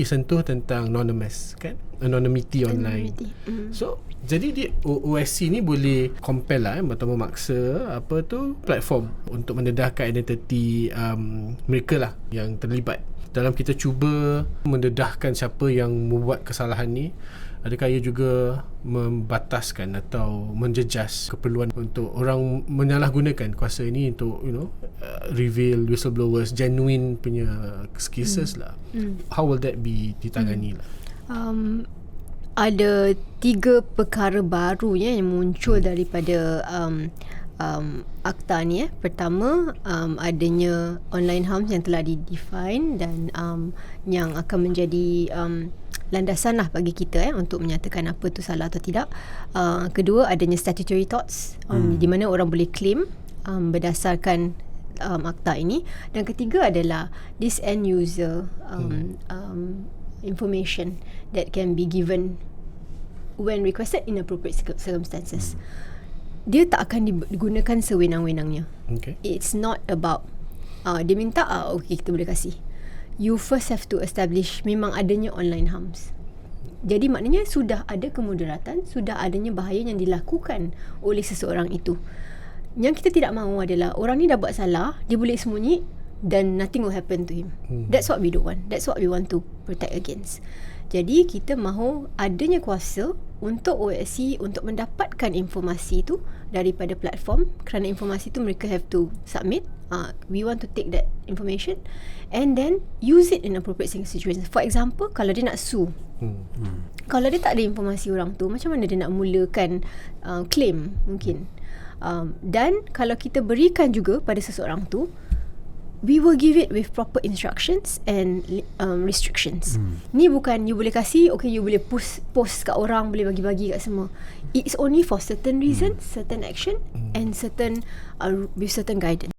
sentuh tentang anonymous kan anonymity online Anonymity. Mm. so jadi dia O- OSC ni boleh compel lah eh, atau memaksa apa tu platform untuk mendedahkan identiti um, mereka lah yang terlibat dalam kita cuba mendedahkan siapa yang membuat kesalahan ni adakah ia juga membataskan atau menjejas keperluan untuk orang menyalahgunakan kuasa ini untuk you know uh, reveal whistleblowers genuine punya cases lah. Mm. how will that be ditangani lah? Um, ada tiga perkara baru ya yang muncul daripada um, um, akta ni eh. Pertama um, adanya online harms yang telah di-define dan um, yang akan menjadi um, landasan lah bagi kita eh untuk menyatakan apa tu salah atau tidak. Uh, kedua adanya statutory torts um, hmm. di mana orang boleh claim um, berdasarkan um, akta ini dan ketiga adalah this end user um, um, information that can be given when requested in appropriate circum- circumstances. Dia tak akan digunakan sewenang-wenangnya. okay It's not about uh, dia minta ah okay kita boleh kasih. You first have to establish memang adanya online harms. Jadi maknanya sudah ada kemudaratan, sudah adanya bahaya yang dilakukan oleh seseorang itu. Yang kita tidak mahu adalah orang ni dah buat salah, dia boleh sembunyi dan nothing will happen to him. Hmm. That's what we don't want. That's what we want to protect against. Jadi kita mahu adanya kuasa untuk OSC untuk mendapatkan informasi itu daripada platform kerana informasi itu mereka have to submit. Uh, we want to take that information and then use it in appropriate situations. For example, kalau dia nak sue, hmm. kalau dia tak ada informasi orang tu macam mana dia nak mulakan uh, claim mungkin um, dan kalau kita berikan juga pada seseorang tu we will give it with proper instructions and um, restrictions hmm. ni bukan you boleh kasih okay you boleh post post kat orang boleh bagi-bagi kat semua it's only for certain reasons hmm. certain action hmm. and certain uh, with certain guidance